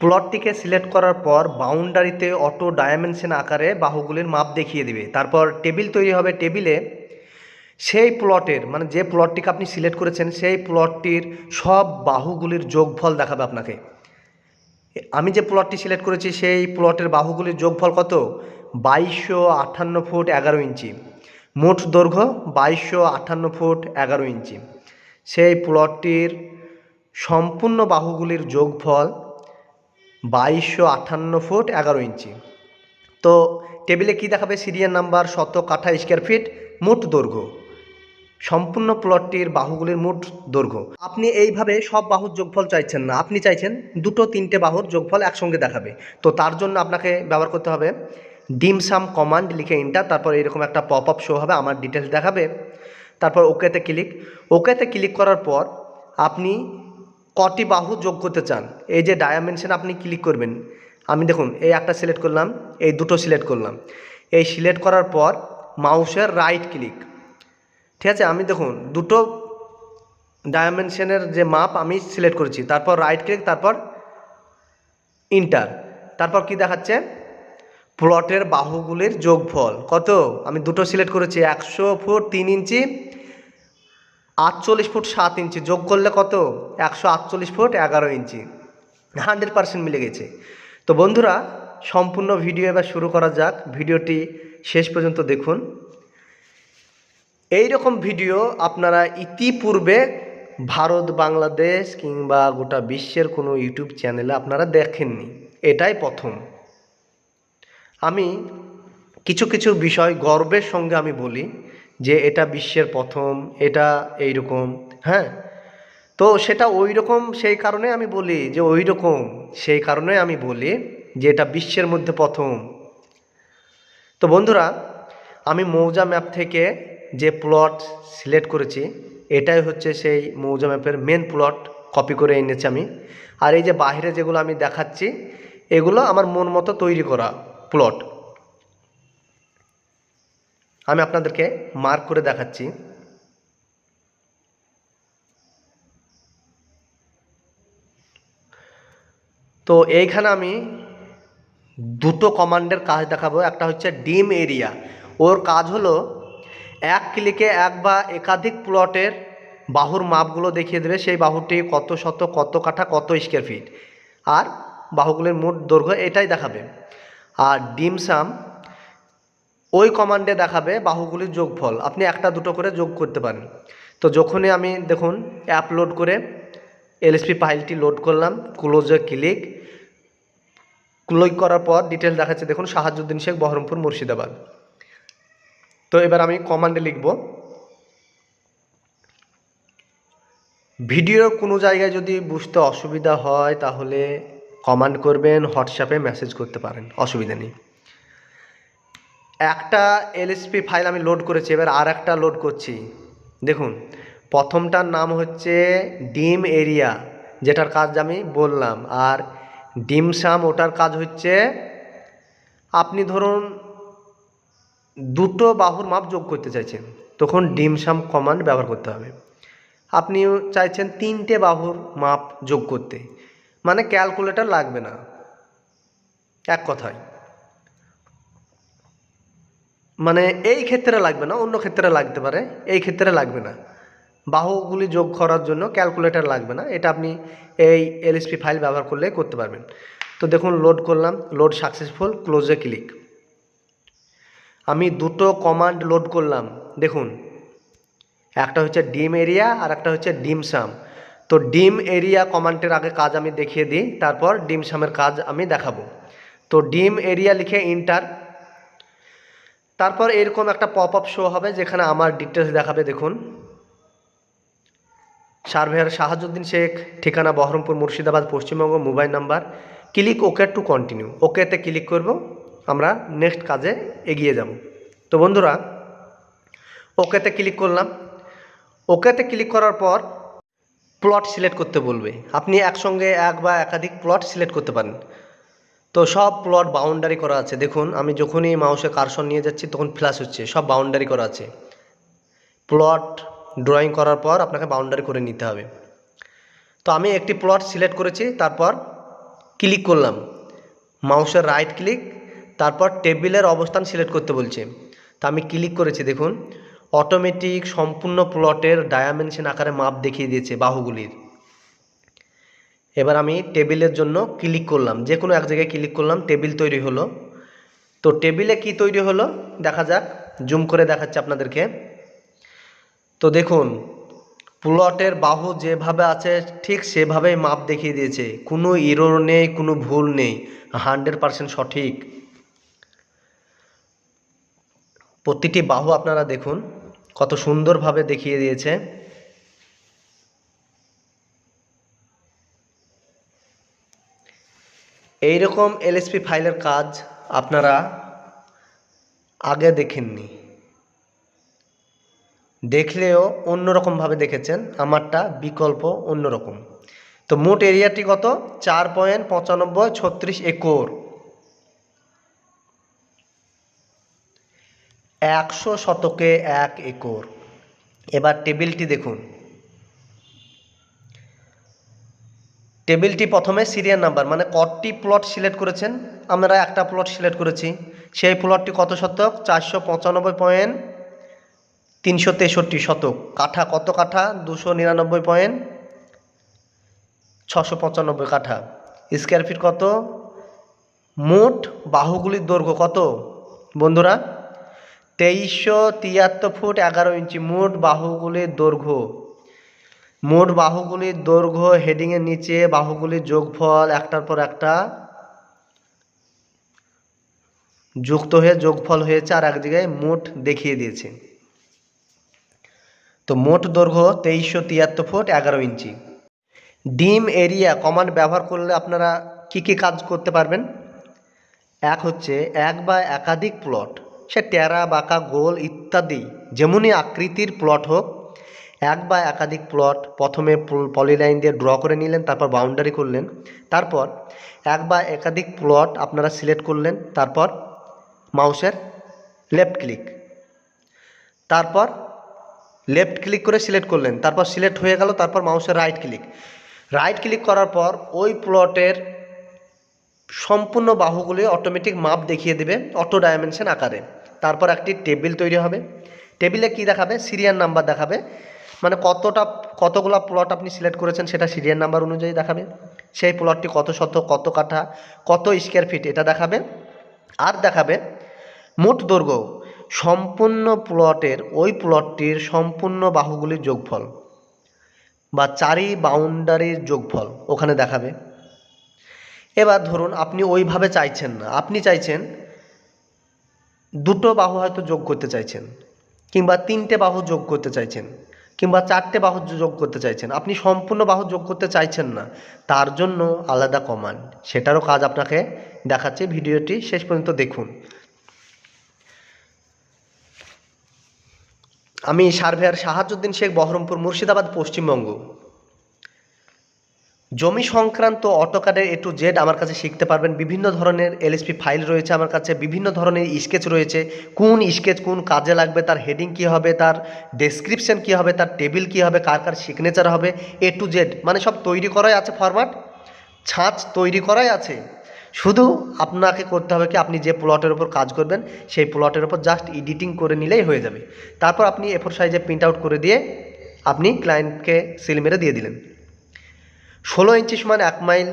প্লটটিকে select করার পর বাউন্ডারিতে auto ডায়ামেনশন আকারে বাহুগুলির মাপ দেখিয়ে দিবে। তারপর টেবিল তৈরি হবে। টেবিলে সেই প্লটের মানে যে প্লটটিকে আপনি সিলেক্ট করেছেন, সেই প্লটটির সব বাহুগুলির যোগফল দেখাবে আপনাকে। আমি যে প্লটটি সিলেক্ট করেছি, সেই প্লটের বাহুগুলির যোগফল কত? বাইশশো আটান্ন ফুট এগারো ইঞ্চি। মোট দৈর্ঘ্য বাইশশো আটান্ন ফুট এগারো ইঞ্চি। সেই প্লটটির সম্পূর্ণ বাহুগুলির যোগফল বাইশশো আটান্ন ফুট এগারো ইঞ্চি। তো টেবিলে কি দেখাবে? সিরিয়াল নাম্বার শত কাঠা স্কোয়ার ফিট মোট দৈর্ঘ্য। সম্পূর্ণ প্লটটির বাহুগুলির মোট দৈর্ঘ্য। আপনি এইভাবে সব বাহুর যোগফল চাইছেন না। আপনি চাইছেন দুটো তিনটে বাহুর যোগফল একসঙ্গে দেখাবে। তো তার জন্য আপনাকে ব্যবহার করতে হবে ডিম সাম কমান্ড লিখে ইন্টার তারপর এরকম একটা পপ আপ শো হবে, আমার ডিটেলস দেখাবে। তারপর ওকেতে ক্লিক ওকেতে ক্লিক করার পর আপনি কটি বাহু যোগ করতে চান? এই যে ডায়ামেনশন আপনি ক্লিক করবেন, আমি দেখুন, এই একটা সিলেক্ট করলাম, এই দুটো সিলেক্ট করলাম। এই সিলেক্ট করার পর মাউসের রাইট ক্লিক ঠিক আছে, আমি দেখুন, দুটো ডায়ামেনশনের যে মাপ আমি সিলেক্ট করেছি, তারপর রাইট ক্লিক তারপর ইন্টার তারপর কি দেখাচ্ছে? প্লটের বাহুগুলির যোগফল। কত? আমি দুটো সিলেক্ট করেছি, একশো ফুট তিন ইঞ্চি আটচল্লিশ ফুট সাত ইঞ্চি, যোগ করলে কত? একশো আটচল্লিশ ফুট এগারো ইঞ্চি। হান্ড্রেড পার্সেন্ট মিলে গেছে। তো বন্ধুরা, সম্পূর্ণ ভিডিও এবার শুরু করা যাক। ভিডিওটি শেষ পর্যন্ত দেখুন। এই রকম ভিডিও আপনারা ইতিপূর্বে ভারত, বাংলাদেশ কিংবা গোটা বিশ্বের কোনো ইউটিউব চ্যানেলে আপনারা দেখেননি। এটাই প্রথম। আমি কিছু কিছু বিষয় গর্বের সঙ্গে আমি বলি। যে এটা বিশ্বের প্রথম, এটা এইরকম হ্যাঁ? তো সেটা ওই রকম সেই কারণে আমি বলি যে ওই রকম সেই কারণে আমি বলি যে এটা বিশ্বের মধ্যে প্রথম। তো বন্ধুরা, আমি মৌজা ম্যাপ থেকে যে প্লট সিলেক্ট করেছি, এটাই হচ্ছে সেই মৌজা ম্যাপের মেন প্লট কপি করে এনেছি আমি। আর এই যে বাইরে যেগুলো আমি দেখাচ্ছি, এগুলো আমার মন মতো তৈরি করা প্লট আমি আপনাদেরকে মার্ক করে দেখাচ্ছি। তো এইখানে আমি দুটো কমান্ডের কাজ দেখাবো। একটা হচ্ছে ডিম এরিয়া। ওর কাজ হলো এক ক্লিকে এক বা একাধিক প্লটের বাহুর মাপগুলো দেখিয়ে দেবে। সেই বাহুটি কত শত, কত কাঠা, কত স্কোয়ার ফিট আর বাহুগুলির মোট দৈর্ঘ্য এটাই দেখাবে। আর ডিম সাম ওই কমান্ডে দেখাবে বাহুগুলির যোগফল। আপনি একটা দুটো করে যোগ করতে পারেন। তো যখনই আমি দেখুন অ্যাপ লোড করে এলএসপি ফাইলটি লোড করলাম ক্লোজে ক্লিক ক্লিক করার পর ডিটেলস দেখাচ্ছে, দেখুন সাহাজুদ্দিন শেখ, বহরমপুর, মুর্শিদাবাদ। তো এবার আমি কমান্ডে লিখব। ভিডিওর কোনো জায়গায় যদি বুঝতে অসুবিধা হয়, তাহলে কমান্ড করবেন হোয়াটসঅ্যাপে মেসেজ করতে পারেন, অসুবিধা নেই। একটা এলএসপি ফাইল আমি লোড করেছি, এবার আর একটা লোড করছি। দেখুন, প্রথমটার নাম হচ্ছে ডিম এরিয়া, যেটার কাজ আমি বললাম। আর ডিম সাম ওটার কাজ হচ্ছে আপনি ধরুন দুটো বাহুর মাপ যোগ করতে চাইছেন, তখন ডিম সাম কমান্ড ব্যবহার করতে হবে। আপনি চাইছেন তিনটে বাহুর মাপ যোগ করতে। মানে ক্যালকুলেটর লাগবে না। এক কথায়। মানে এই ক্ষেত্রে লাগবে না, অন্য ক্ষেত্রে লাগতে পারে, এই ক্ষেত্রে লাগবে না। বাহুগুলি যোগ করার জন্য ক্যালকুলেটর লাগবে না, এটা আপনি এই এলএসপি ফাইল ব্যবহার করলে করতে পারবেন। তো দেখুন, লোড করলাম, লোড সাকসেসফুল, ক্লোজে ক্লিক। আমি দুটো কমান্ড লোড করলাম, দেখুন। একটা হচ্ছে ডিম এরিয়া আর একটা হচ্ছে ডিম সাম। তো ডিম এরিয়া কমান্ডের আগে কাজ আমি দেখিয়ে দিই, তারপর ডিম সামের কাজ আমি দেখাবো। তো ডিম এরিয়া লিখে ইন্টার তারপর এরকম একটা পপ আপ শো হবে যেখানে আমার ডিটেলস দেখাবে, দেখুন। সার্ভেয়ার শাহাজুদ্দিন শেখ, ঠিকানা Baharampur, Murshidabad, Paschimbanga, mobile number. Click okay to continue ওকেতে ক্লিক করব, আমরা নেক্সট কাজে এগিয়ে যাব। তো বন্ধুরা ওকেতে ক্লিক করলাম। ওকেতে ক্লিক করার পর প্লট সিলেক্ট করতে বলবে। আপনি একসঙ্গে এক বা একাধিক প্লট সিলেক্ট করতে পারেন। তো সব প্লট বাউন্ডারি করা আছে। দেখুন, আমি যখনই মাউসে কারশন নিয়ে যাচ্ছি, তখন ফ্ল্যাশ হচ্ছে। সব বাউন্ডারি করা আছে। প্লট ড্রয়িং করার পর আপনাকে বাউন্ডারি করে নিতে হবে। তো আমি একটি প্লট সিলেক্ট করেছি, তারপর ক্লিক করলাম। মাউসের রাইট ক্লিক তারপর টেবিলের অবস্থান সিলেক্ট করতে বলছে। তা আমি ক্লিক করেছি, দেখুন। অটোমেটিক সম্পূর্ণ প্লটের ডায়ামেনশন আকারে মাপ দেখিয়ে দিয়েছে বাহুগুলির। এবার আমি টেবিলের জন্য ক্লিক করলাম, যে কোনো এক জায়গায় ক্লিক করলাম, টেবিল তৈরি হলো। তো টেবিলে কি তৈরি হলো? দেখা যাক, জুম করে দেখাচ্ছে আপনাদেরকে। তো দেখুন, প্লটের বাহু যেভাবে আছে, ঠিক সেভাবেই মাপ দেখিয়ে দিয়েছে। কোনো ইরোর নেই, কোনো ভুল নেই। হান্ড্রেড পারসেন্ট সঠিক। প্রতিটি বাহু আপনারা দেখুন, কত সুন্দরভাবে দেখিয়ে দিয়েছে। এইরকম এলএসপি ফাইলের কাজ আপনারা আগে দেখেননি। দেখলেও অন্যরকমভাবে দেখেছেন, আমারটা বিকল্প অন্যরকম। তো মোট এরিয়াটি কত? চার পয়েন্ট পঁচানব্বই, ছত্রিশ একর। একশো শতকে এক একর। এবার টেবিলটি দেখুন। টেবিলটি প্রথমে সিরিয়াল নাম্বার মানে কটি প্লট সিলেক্ট করেছেন? আমরা একটা প্লট সিলেক্ট করেছি। সেই প্লটটি কত শতক? চারশো পঁচানব্বই পয়েন্ট তিনশো তেষট্টি শতক। কাঠা কত কাঠা? দুশো নিরানব্বই পয়েন্ট ছশো পঁচানব্বই কাঠা। স্কোয়ার ফিট কত? মোট বাহুগুলির দৈর্ঘ্য কত? বন্ধুরা, তেইশশো তিয়াত্তর ফুট এগারো ইঞ্চি। মোট বাহুগুলির দৈর্ঘ্য মোট বাহুগুলির দৈর্ঘ্য হেডিংয়ের নিচে বাহুগুলির যোগফল একটার পর একটা যুক্ত হয়ে যোগফল হয়েছে আর এক জায়গায় মোট দেখিয়ে দিয়েছে। তো মোট দৈর্ঘ্য তেইশশো তিয়াত্তর ফুট এগারো ইঞ্চি। ডিম এরিয়া কমান্ড ব্যবহার করলে আপনারা কি কি কাজ করতে পারবেন? এক হচ্ছে এক বা একাধিক প্লট সে টেরা, বাঁকা, গোল ইত্যাদি যেমনই আকৃতির প্লট হোক এক বা একাধিক প্লট প্রথমে পলিলাইন দিয়ে ড্র করে নিলেন, তারপর বাউন্ডারি করলেন, তারপর এক বা একাধিক প্লট আপনারা সিলেক্ট করলেন, তারপর মাউসের লেফট ক্লিক তারপর লেফট ক্লিক করে সিলেক্ট করলেন, তারপর সিলেক্ট হয়ে গেল, তারপর মাউসের রাইট ক্লিক রাইট ক্লিক করার পর ওই প্লটের সম্পূর্ণ বাহুগুলি অটোমেটিক মাপ দেখিয়ে দেবে অটো ডাইমেনশন আকারে, তারপর একটি টেবিল তৈরি হবে টেবিলে কি দেখাবে? সিরিয়াল নাম্বার দেখাবে মানে কতটা, কতগুলো প্লট আপনি সিলেক্ট করেছেন সেটা সিরিয়াল নাম্বার অনুযায়ী দেখাবে। সেই প্লটটি কত শত কত কাঠা, কত স্কোয়ার ফিট এটা দেখাবে। আর দেখাবে মোট দৈর্ঘ্য, সম্পূর্ণ প্লটের ওই প্লটটির সম্পূর্ণ বাহুগুলির যোগফল বা চারি বাউন্ডারির যোগফল ওখানে দেখাবে। এবার ধরুন আপনি ওইভাবে চাইছেন না, আপনি চাইছেন দুটো বাহু হয়তো যোগ করতে চাইছেন কিংবা তিনটে বাহু যোগ করতে চাইছেন। কিংবা চারটে বাহু যোগ করতে চাইছেন, আপনি সম্পূর্ণ বাহু যোগ করতে চাইছেন না, তার জন্য আলাদা কমান্ড সেটারও কাজ আপনাকে দেখাচ্ছে, ভিডিওটি শেষ পর্যন্ত দেখুন। আমি সার্ভেয়ার শাহাজুদ্দিন শেখ বহরমপুর মুর্শিদাবাদ, পশ্চিমবঙ্গ। জমি সংক্রান্ত অটোকাডের এ টু জেড আমার কাছে শিখতে পারবেন। বিভিন্ন ধরনের এলএসপি ফাইল রয়েছে আমার কাছে, বিভিন্ন ধরনের স্কেচ রয়েছে। কোন স্কেচ কোন কাজে লাগবে, তার হেডিং কী হবে, তার ডেসক্রিপশন কী হবে, তার টেবিল কী হবে, কার কার সিগনেচার হবে এ টু জেড মানে সব তৈরি করাই আছে ফরম্যাট ছাঁচ তৈরি করাই আছে। শুধু আপনাকে করতে হবে কি, আপনি যে প্লটের ওপর কাজ করবেন, সেই প্লটের ওপর জাস্ট এডিটিং করে নিলেই হয়ে যাবে। তারপর আপনি এফোর সাইজে প্রিন্ট আউট করে দিয়ে আপনি ক্লায়েন্টকে সিল মেরে দিয়ে দিলেন। ষোলো ইঞ্চি সমান এক মাইল,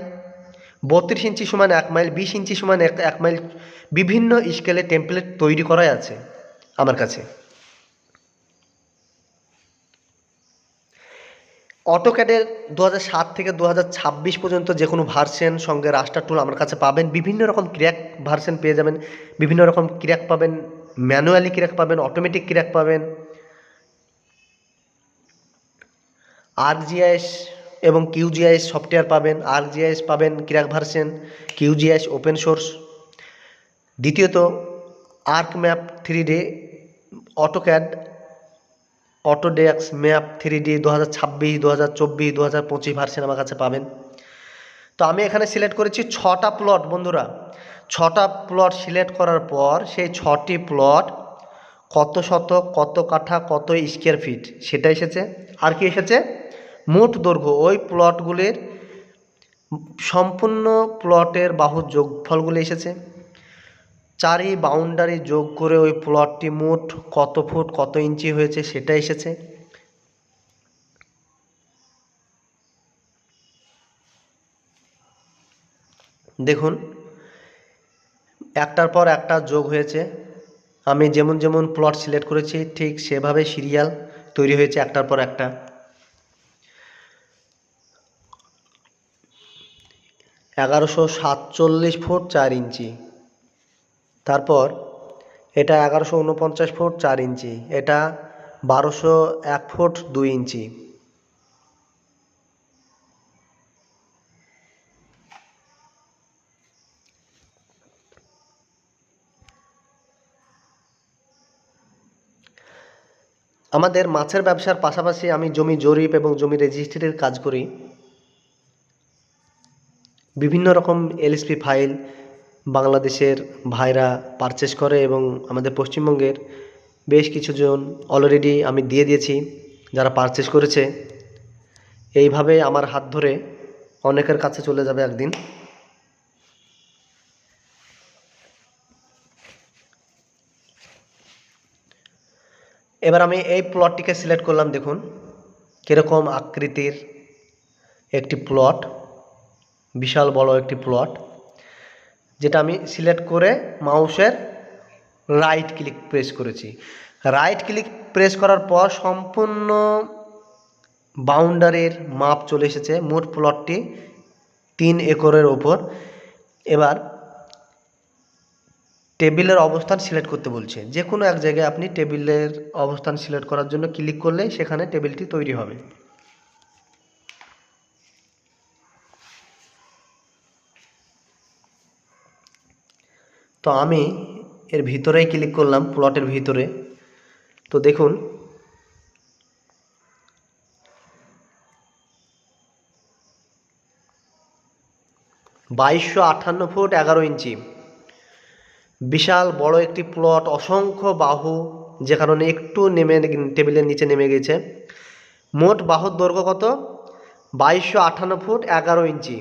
বত্রিশ ইঞ্চি সমান এক মাইল, বিশ ইঞ্চি সমান এক এক মাইল বিভিন্ন স্কেলে টেমপ্লেট তৈরি করাই আছে আমার কাছে। অটোক্যাডের দু সাত থেকে দু ছাব্বিশ পর্যন্ত যে কোনো ভার্সেন সঙ্গে রাস্টার টুল আমার কাছে পাবেন। বিভিন্ন রকম ক্র্যাক ভার্সেন পেয়ে যাবেন, বিভিন্ন রকম ক্র্যাক পাবেন ম্যানুয়ালি ক্র্যাক পাবেন অটোমেটিক ক্র্যাক পাবেন। আরজিআইএস এবং কিউজিআইএস সফটওয়্যার পাবেন আরজিআইএস পাবেন crack version QGIS open source. দ্বিতীয়ত ArcMap three D AutoCAD, অটোডেক্স ম্যাপ থ্রি ডি দু হাজার ছাব্বিশ দু হাজার চব্বিশ দু হাজার পঁচিশ ভার্সেন আমার কাছে পাবেন। তো আমি এখানে সিলেক্ট করেছি ছটা প্লট, বন্ধুরা। ছটা প্লট সিলেক্ট করার পর সেই ছটি প্লট কত শতক, কত কাঠা, কত স্কোয়ার ফিট, সেটা এসেছে। আর কি এসেছে? মোট দৈর্ঘ্য, ওই প্লটগুলির সম্পূর্ণ প্লটের বাহুর যোগফলগুলি এসেছে। চারি বাউন্ডারি যোগ করে ওই প্লটটি মোট কত ফুট, কত ইঞ্চি হয়েছে সেটা এসেছে। দেখুন, একটার পর একটা যোগ হয়েছে। আমি যেমন যেমন প্লট সিলেক্ট করেছি, ঠিক সেভাবে সিরিয়াল তৈরি হয়েছে একটার পর একটা। এগারোশো সাতচল্লিশ ফুট চার ইঞ্চি। তারপর এটা এগারোশো উনপঞ্চাশ ফুট চার ইঞ্চি। এটা বারোশো এক ফুট দুই ইঞ্চি। আমাদের মাছের ব্যবসার পাশাপাশি আমি জমি জরিপ এবং জমি রেজিস্ট্রির কাজ করি। বিভিন্ন রকম এলএসপি ফাইল বাংলাদেশের ভাইরা পারচেস করে এবং আমাদের পশ্চিমবঙ্গের বেশ কিছুজন অলরেডি আমি দিয়ে দিয়েছি, যারা পারচেস করেছে। এইভাবে আমার হাত ধরে অনেকের কাছে চলে যাবে একদিন। এবার আমি এই প্লটটিকে সিলেক্ট করলাম, দেখুন, কীরকম আকৃতির একটি প্লট বিশাল বড় একটি প্লট যেটা আমি সিলেক্ট করে মাউসের রাইট ক্লিক প্রেস করেছি। রাইট ক্লিক প্রেস করার পর সম্পূর্ণ বাউন্ডারির মাপ চলে এসেছে। মোট প্লটটি তিন একরের ওপর। এবার টেবিলের অবস্থান সিলেক্ট করতে বলছে। যে কোনো এক জায়গায় আপনি টেবিলের অবস্থান সিলেক্ট করার জন্য ক্লিক করলেই সেখানে টেবিলটি তৈরি হবে। তো আমি এর ভিতরেই ক্লিক করলাম প্লটের ভিতরে। তো দেখুন, বাইশশো আটান্ন ফুট এগারো ইঞ্চি। বিশাল বড় একটি প্লট অসংখ্য বাহু যে কারণে একটু নেমে টেবিলের নিচে নেমে গেছে। মোট বাহুর দৈর্ঘ্য কত? বাইশশো আটান্ন ফুট এগারো ইঞ্চি।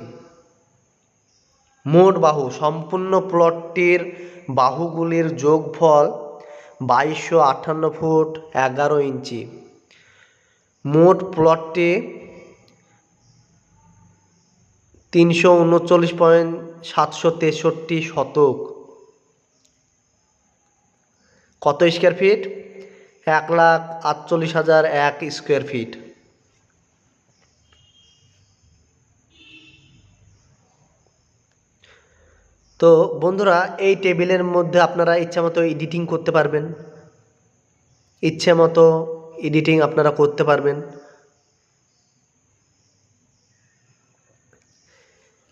মোট বাহু, সম্পূর্ণ প্লটটির বাহুগুলির যোগফল বাইশশো আটান্ন ফুট এগারো ইঞ্চি। মোট প্লটটি তিনশো উনচল্লিশ পয়েন্ট সাতশো তেষট্টি শতক। কত স্কোয়ার ফিট এক লাখ আটচল্লিশ হাজার এক স্কোয়ার ফিট তো বন্ধুরা, এই টেবিলের মধ্যে আপনারা ইচ্ছা মতো এডিটিং করতে পারবেন। ইচ্ছে মতো এডিটিং আপনারা করতে পারবেন।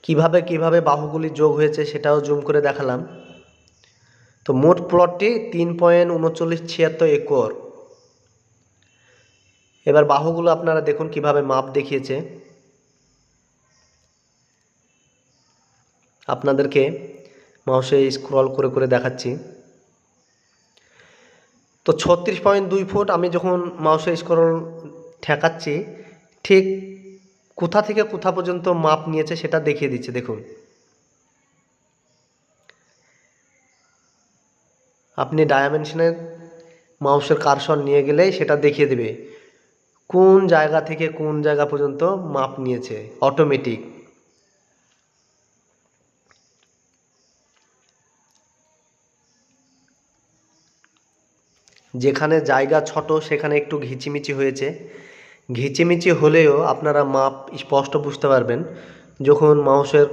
কীভাবে কীভাবে বাহুগুলি যোগ হয়েছে সেটাও জুম করে দেখালাম। তো মোট প্লটটি তিন পয়েন্ট উনচল্লিশ ছিয়াত্তর একর। এবার বাহুগুলো আপনারা দেখুন কীভাবে মাপ দেখিয়েছে। আপনাদেরকে মাউসে স্ক্রল করে করে দেখাচ্ছি। তো ছত্রিশ পয়েন্ট দুই ফুট আমি যখন মাউসে স্ক্রল ঠেকাচ্ছি, ঠিক কোথা থেকে কোথা পর্যন্ত মাপ নিয়েছে সেটা দেখিয়ে দিচ্ছে, দেখুন। আপনি ডায়ামেনশনের মাউসের কারসর নিয়ে গেলেই সেটা দেখিয়ে দেবে। কোন জায়গা থেকে কোন জায়গা পর্যন্ত মাপ নিয়েছে অটোমেটিক যেখানে জায়গা ছোট, সেখানে একটু ঘিচিমিচি হয়েছে। ঘিচিমিচি হলেও আপনারা মাপ স্পষ্ট বুঝতে পারবেন। যখন মাউসের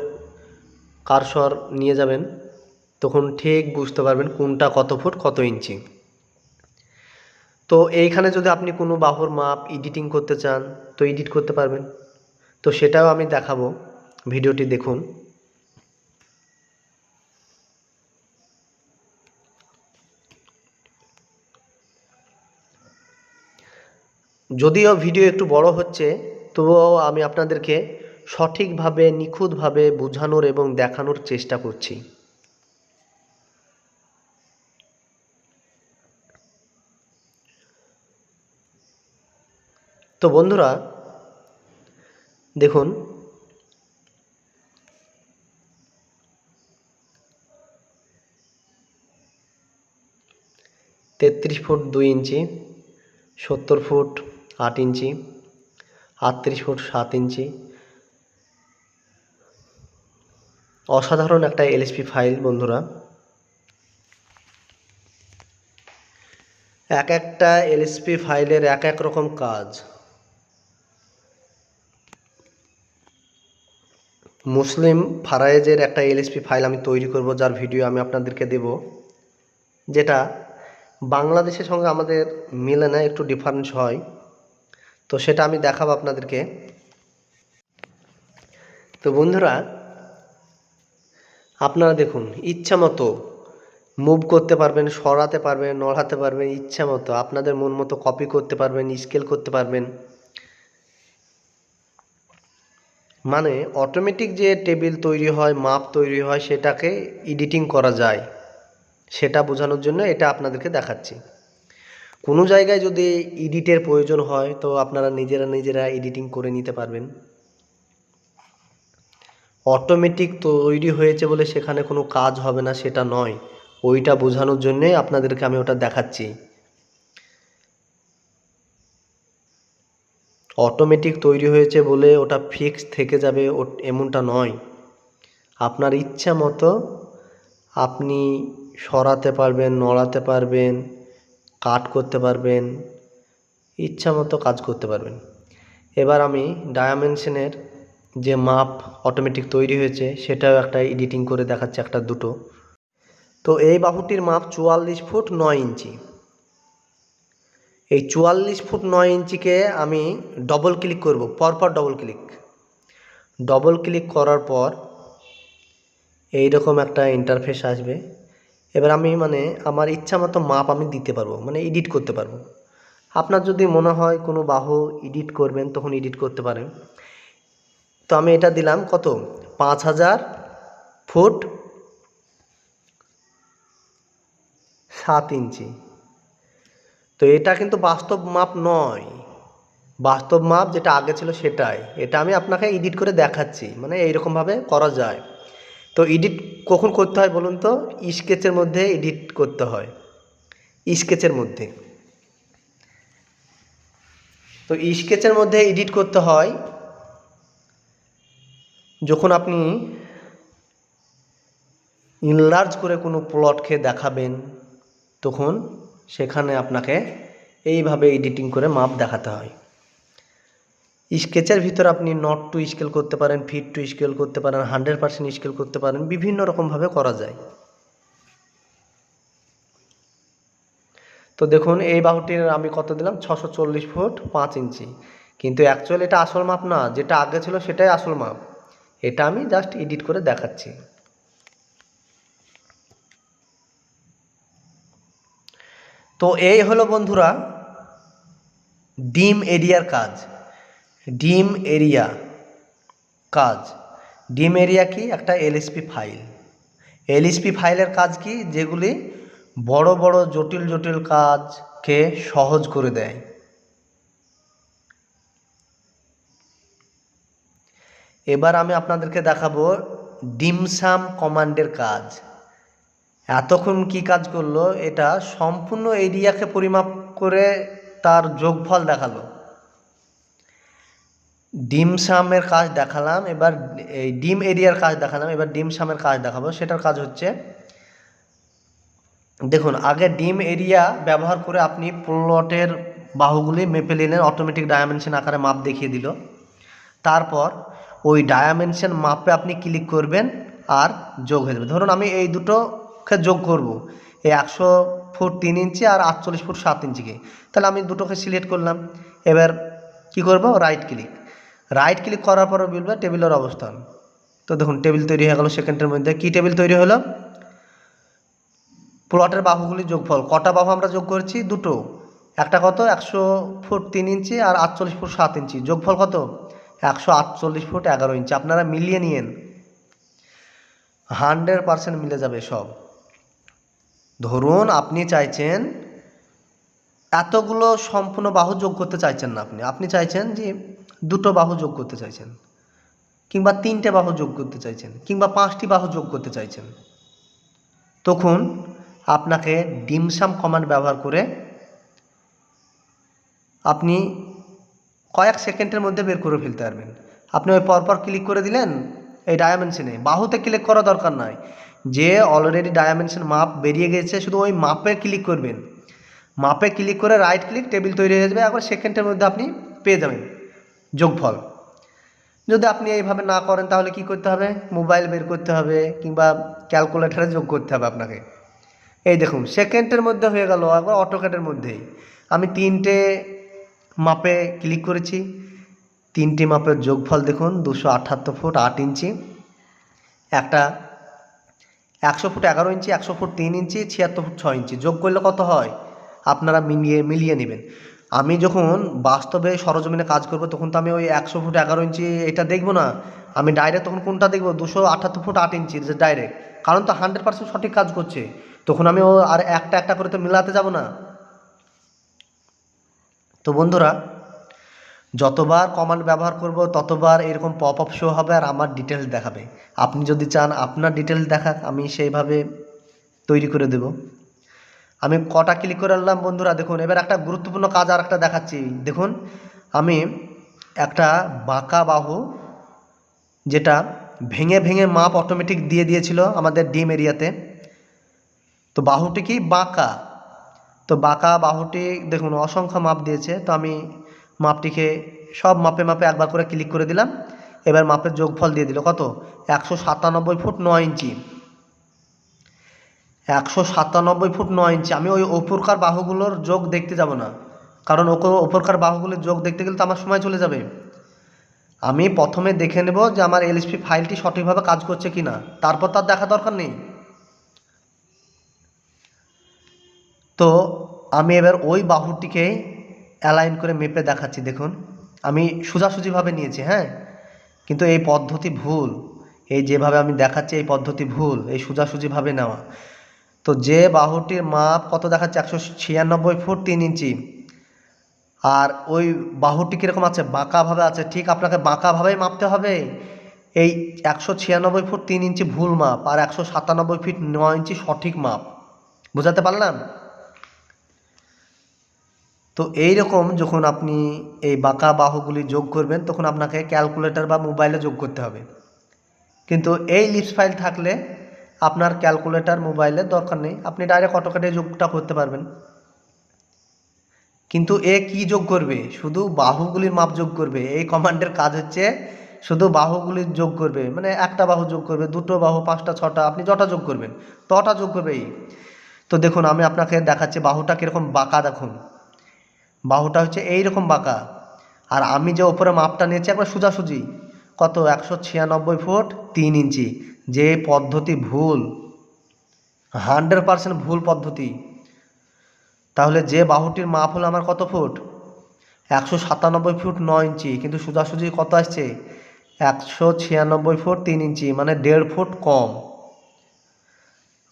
কারসর নিয়ে যাবেন, তখন ঠিক বুঝতে পারবেন কোনটা কত ফুট, কত ইঞ্চি। তো এইখানে যদি আপনি কোনো বাহুর মাপ এডিটিং করতে চান, তো এডিট করতে পারবেন। তো সেটাও আমি দেখাবো। ভিডিওটি দেখুন। যদিও ভিডিও একটু বড় হচ্ছে, তবুও আমি আপনাদেরকে সঠিকভাবে, নিখুঁতভাবে বোঝানোর এবং দেখানোর চেষ্টা করছি। তো বন্ধুরা, দেখুন, তেত্রিশ ফুট দুই ইঞ্চি, সত্তর ফুট আট ইঞ্চি, আটত্রিশ ফুট সাত ইঞ্চি। অসাধারণ একটা এলএসপি ফাইল বন্ধুরা। এক একটা এলএসপি ফাইলের এক এক রকম কাজ। মুসলিম ফারায়েজের একটা এলএসপি ফাইল আমি তৈরি করব, যার ভিডিও আমি আপনাদেরকে দেব। যেটা বাংলাদেশের সঙ্গে আমাদের মিলে না, একটু ডিফারেন্স হয়। তো সেটা আমি দেখাবো আপনাদেরকে। তো বন্ধুরা, আপনারা দেখুন, ইচ্ছা মতো মুভ করতে পারবেন, সরাতে পারবেন, নড়াতে পারবেন, ইচ্ছা মতো আপনাদের মন মতো কপি করতে পারবেন স্কেল করতে পারবেন। মানে অটোমেটিক যে টেবিল তৈরি হয় মাপ তৈরি হয়, সেটাকে এডিটিং করা যায়। সেটা বোঝানোর জন্য এটা আপনাদেরকে দেখাচ্ছি। কোনো জায়গায় যদি এডিটের প্রয়োজন হয়, তো আপনারা নিজেরা নিজেরা এডিটিং করে নিতে পারবেন। অটোমেটিক তৈরি হয়েছে বলে সেখানে কোনো কাজ হবে না, সেটা নয়। ওইটা বোঝানোর জন্যই আপনাদেরকে আমি ওটা দেখাচ্ছি। অটোমেটিক তৈরি হয়েছে বলে ওটা ফিক্স থেকে যাবে এমনটা নয়। আপনার ইচ্ছা মতো আপনি সরাতে পারবেন, নড়াতে পারবেন কাট করতে পারবেন, ইচ্ছা মতো কাজ করতে পারবেন। এবার আমি ডায়ামেনশনের যে মাপ অটোমেটিক তৈরি হয়েছে, সেটাও একটা এডিটিং করে দেখাচ্ছে একটা দুটো। তো এই বাহুটির মাপ চুয়াল্লিশ ফুট নয় ইঞ্চি। এই চুয়াল্লিশ ফুট নয় ইঞ্চিকে আমি ডবল ক্লিক করব, পরপর ডবল ক্লিক ডবল ক্লিক করার পর এই রকম একটা ইন্টারফেস আসবে। এবার আমি মানে আমার ইচ্ছা মতো মাপ আমি দিতে পারব মানে এডিট করতে পারব। আপনার যদি মনে হয় কোনো বাহু এডিট করবেন, তখন এডিট করতে পারেন। তো আমি এটা দিলাম কত? পাঁচ হাজার ফুট সাত ইঞ্চি। তো এটা কিন্তু বাস্তব মাপ নয়। বাস্তব মাপ যেটা আগে ছিল সেটাই। এটা আমি আপনাকে এডিট করে দেখাচ্ছি মানে এইরকমভাবে করা যায়। তো এডিট কখন করতে হয় বলুন তো? স্কেচের মধ্যে এডিট করতে হয়। স্কেচের মধ্যে। তো স্কেচের মধ্যে এডিট করতে হয়। যখন আপনি ইনলার্জ করে কোনো প্লটকে দেখাবেন, তখন সেখানে আপনাকে এইভাবে এডিটিং করে মাপ দেখাতে হয়। স্কেচের ভিতর আপনি নট টু স্কেল করতে পারেন ফিট টু স্কেল করতে পারেন হান্ড্রেড পার্সেন্ট স্কেল করতে পারেন, বিভিন্ন রকমভাবে করা যায়। তো দেখুন, এই বাহুটির আমি কত দিলাম? ছশো চল্লিশ ফুট পাঁচ ইঞ্চি। কিন্তু অ্যাকচুয়ালি এটা আসল মাপ না, যেটা আগে ছিল সেটাই আসল মাপ। এটা আমি জাস্ট এডিট করে দেখাচ্ছি। তো এই হলো বন্ধুরা, ডিম এরিয়ার কাজ। ডিম এরিয়া কাজ। ডিম এরিয়া কি? একটা এলএসপি ফাইল এলএসপি ফাইলের কাজ কি? যেগুলি বড় বড় জটিল জটিল কাজকে সহজ করে দেয়। এবার আমি আপনাদেরকে দেখাবো ডিমসাম কমান্ডের কাজ। এতক্ষণ কি কাজ করল? এটা সম্পূর্ণ এরিয়াকে পরিমাপ করে তার যোগফল দেখাল। ডিম সামের কাজ দেখালাম, এবার এই ডিম এরিয়ার কাজ দেখালাম, এবার ডিম সামের কাজ দেখাবো। সেটার কাজ হচ্ছে, দেখুন, আগে ডিম এরিয়া ব্যবহার করে আপনি প্লটের বাহুগুলি মেপে নিলেন অটোমেটিক ডায়ামেনশন আকারে মাপ দেখিয়ে দিল। তারপর ওই ডায়ামেনশন মাপে আপনি ক্লিক করবেন আর যোগ হয়ে যাবে। ধরুন, আমি এই দুটোকে যোগ করব, এই একশো ফুট তিন ইঞ্চি আর আটচল্লিশ ফুট সাত ইঞ্চিকে। তাহলে আমি দুটোকে সিলেক্ট করলাম। এবার কি করব? রাইট ক্লিক রাইট ক্লিক করার পর বলবে টেবিলের অবস্থান। তো দেখুন, টেবিল তৈরি হয়ে গেল সেকেন্ডের মধ্যে। কী টেবিল তৈরি হলো? প্লটের বাহুগুলি যোগফল। কটা বাহু আমরা যোগ করেছি? দুটো। একটা কত? একশো ফুট তিন ইঞ্চি আর আটচল্লিশ ফুট সাত ইঞ্চি। যোগফল কত? একশো আটচল্লিশ ফুট এগারো ইঞ্চি। আপনারা মিলিয়ে নিয়েন। হান্ড্রেড পারসেন্ট মিলে যাবে সব। ধরুন, আপনি চাইছেন এতগুলো সম্পূর্ণ বাহু যোগ করতে চাইছেন না আপনি। আপনি চাইছেন যে দুটো বাহু যোগ করতে চাইছেন, কিংবা তিনটে বাহু যোগ করতে চাইছেন, কিংবা পাঁচটি বাহু যোগ করতে চাইছেন, তখন আপনাকে ডিমসাম কমান্ড ব্যবহার করে আপনি কয়েক সেকেন্ডের মধ্যে বের করে ফেলতে পারবেন। আপনি ওই পরপর ক্লিক করে দিলেন, এই ডায়ামেনশনে বাহুতে ক্লিক করা দরকার নয় যে অলরেডি ডায়ামেনশন মাপ বেরিয়ে গেছে, শুধু ওই মাপে ক্লিক করবেন। মাপে ক্লিক করে রাইট ক্লিক টেবিল তৈরি হয়ে যাবে, একবার সেকেন্ডের মধ্যে আপনি পেয়ে যাবেন। যোগফল। যদি আপনি এইভাবে না করেন, তাহলে কি করতে হবে? মোবাইল বের করতে হবে কিংবা ক্যালকুলেটারে যোগ করতে হবে আপনাকে। এই দেখুন, সেকেন্ডের মধ্যে হয়ে গেল একবার অটোক্যাটের মধ্যেই। আমি তিনটে মাপে ক্লিক করেছি। তিনটি মাপের যোগফল দেখুন, দুশো আটাত্তর ফুট আট ইঞ্চি। একটা একশো ফুট এগারো ইঞ্চি, একশো ফুট তিন ইঞ্চি, ছিয়াত্তর ফুট ছয় ইঞ্চি। যোগ করলে কত হয়? আপনারা মিলিয়ে মিলিয়ে নেবেন। আমি যখন বাস্তবে সরজমিনে কাজ করব, তখন তো আমি ওই একশো ফুট এগারো ইঞ্চি এটা দেখব না। আমি ডাইরেক্ট তখন কোনটা দেখব? দুশো আটাত্তর ফুট আট ইঞ্চি ডাইরেক্ট কারণ তো হান্ড্রেড পার্সেন্ট সঠিক কাজ করছে। তখন আমি ও আর একটা একটা করে তো মিলাতে যাব না। তো বন্ধুরা, যতবার কমান্ড ব্যবহার করব, ততবার এরকম পপ আপ শো হবে আর আমার ডিটেলস দেখাবে। আপনি যদি চান আপনার ডিটেলস দেখাক, আমি সেইভাবে তৈরি করে দেব। আমি কটা ক্লিক করে আনলাম বন্ধুরা, দেখুন, এবার একটা গুরুত্বপূর্ণ কাজ আর একটা দেখাচ্ছি। দেখুন, আমি একটা বাঁকা বাহু যেটা ভেঙে ভেঙে মাপ অটোমেটিক দিয়ে দিয়েছিল আমাদের ডিম এরিয়াতে। তো বাহুটি কি বাঁকা? তো বাঁকা বাহুটি, দেখুন, অসংখ্য মাপ দিয়েছে। তো আমি মাপটিকে সব মাপে মাপে একবার করে ক্লিক করে দিলাম। এবার মাপের যোগফল দিয়ে দিল কত? একশো সাতানব্বই ফুট নয় ইঞ্চি। একশো সাতানব্বই ফুট নয় ইঞ্চি। আমি ওই ওপরকার বাহুগুলোর যোগ দেখতে যাব না। কারণ ওপর ওপরকার বাহুগুলোর যোগ দেখতে গেলে তো আমার সময় চলে যাবে। আমি প্রথমে দেখে নেব যে আমার এলএসপি ফাইলটি সঠিকভাবে কাজ করছে কি না তারপর তার দেখা দরকার নেই। তো আমি এবার ওই বাহুটিকে অ্যালাইন করে মেপে দেখাচ্ছি, দেখুন। আমি সোজাসুজিভাবে নিয়েছি হ্যাঁ? কিন্তু এই পদ্ধতি ভুল। এই যেভাবে আমি দেখাচ্ছি, এই পদ্ধতি ভুল। এই সোজাসুজিভাবে নেওয়া। তো যে বাহুটির মাপ কত দেখাচ্ছে? একশো ছিয়ানব্বই ফুট তিন ইঞ্চি। আর ওই বাহুটি কীরকম আছে? বাঁকাভাবে আছে। ঠিক আপনাকে বাঁকাভাবেই মাপতে হবে। এই একশো ছিয়ানব্বই ফুট তিন ইঞ্চি ভুল মাপ আর একশো সাতানব্বই ফিট নয় ইঞ্চি সঠিক মাপ। বোঝাতে পারলাম তো এই রকম যখন আপনি এই বাঁকা বাহুগুলি যোগ করবেন, তখন আপনাকে ক্যালকুলেটর বা মোবাইলে যোগ করতে হবে। কিন্তু এই লিপস ফাইল থাকলে আপনার ক্যালকুলেটর মোবাইলের দরকার নেই। আপনি ডাইরেক্ট অটোকেটে যোগটা করতে পারবেন। কিন্তু এ কি যোগ করবে? শুধু বাহুগুলির মাপ যোগ করবে। এই কমান্ডের কাজ হচ্ছে শুধু বাহুগুলির যোগ করবে। মানে একটা বাহু যোগ করবে, দুটো বাহু, পাঁচটা, ছটা, আপনি যটা যোগ করবেন, তটা যোগ করবে এই। তো দেখুন, আমি আপনাকে দেখাচ্ছি বাহুটা কীরকম বাঁকা দেখুন। বাহুটা হচ্ছে এই রকম বাঁকা। আর আমি যে ওপরে মাপটা নিয়েছি, একবার সোজাসুজি। কত? একশো ছিয়ানব্বই ফুট তিন ইঞ্চি। যে পদ্ধতি ভুল হান্ড্রেড পারসেন্ট ভুল পদ্ধতি, তাহলে যে বাহুটির মাপ হলো আমার কত ফুট? একশো সাতানব্বই ফুট নয় ইঞ্চি, কিন্তু সোজাসুজি কত আসছে? একশো ছিয়ানব্বই ফুট তিন ইঞ্চি মানে দেড় ফুট কম।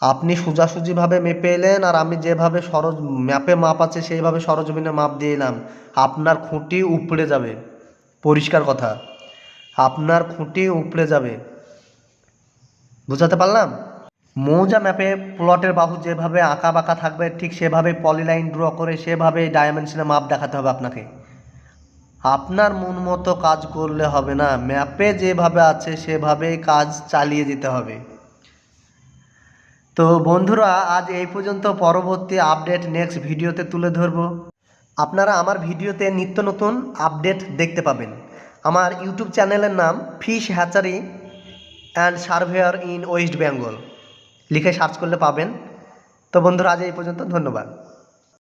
আপনি সোজাসুজিভাবে মেপে এলেন আর আমি যেভাবে সরজ ম্যাপে মাপ আছে সেইভাবে সরজমিনে মাপ দিয়ে এলাম। আপনার খুঁটি উপড়ে যাবে। পরিষ্কার কথা। আপনার খুঁটি উপড়ে যাবে। বুঝাতে পারলাম? মৌজা ম্যাপে প্লটের বাহু যেভাবে আঁকা বাঁকা থাকবে, ঠিক সেভাবে পলিলাইন ড্র করে সেভাবে ডাইমেনশনে মাপ দেখাতে হবে আপনাকে। আপনার মন মতো কাজ করলে হবে না, ম্যাপে যেভাবে আছে সেভাবেই কাজ চালিয়ে যেতে হবে। তো বন্ধুরা, আজ এই পর্যন্ত পরবর্তী আপডেট নেক্সট ভিডিওতে তুলে ধরব। আপনারা আমার ভিডিওতে নিত্য নতুন আপডেট দেখতে পাবেন। আমার ইউটিউব চ্যানেলের নাম fish hatchery and surveyor in West Bengal. লিখে সার্চ করলে পাবেন। তো বন্ধুরা, আজ এই পর্যন্ত। ধন্যবাদ।